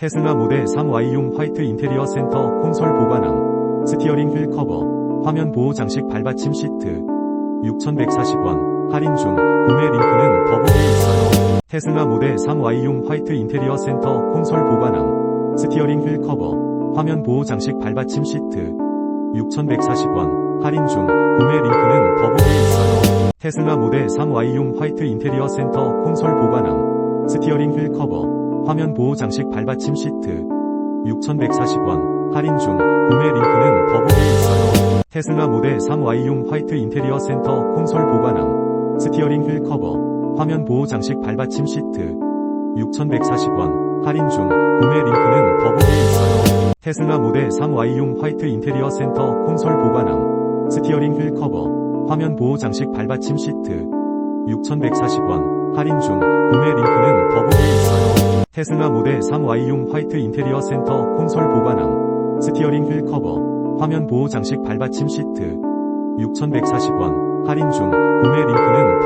테슬라 모델 3Y용 화이트 인테리어 센터 콘솔 보관함, 스티어링 휠 커버, 화면 보호 장식 발받침 시트, 6,140원, 할인 중, 구매 링크는 더보기에 있어요. 테슬라 모델 3Y용 화이트 인테리어 센터 콘솔 보관함, 스티어링 휠 커버, 화면 보호 장식 발받침 시트, 6,140원, 할인 중, 구매 링크는 더보기에 있어요. 테슬라 모델 3Y용 화이트 인테리어 센터 콘솔 보관함, 스티어링 휠 커버, 화면 보호 장식 발받침 시트, 6,140원, 할인 중, 구매 링크는 더보기에 있어요. 테슬라 모델 3Y용 화이트 인테리어 센터 콘솔 보관함, 스티어링 휠 커버, 화면 보호 장식 발받침 시트, 6,140원, 할인 중, 구매 링크는 더보기에 있어요. 테슬라 모델 3Y용 화이트 인테리어 센터 콘솔 보관함, 스티어링 휠 커버, 화면 보호 장식 발받침 시트, 6,140원, 할인 중, 구매 있어요. 테슬라 모델 3Y용 화이트 인테리어 센터 콘솔 보관함, 스티어링 휠 커버, 화면 보호 장식 발받침 시트, 6,140원, 할인 중, 구매 링크는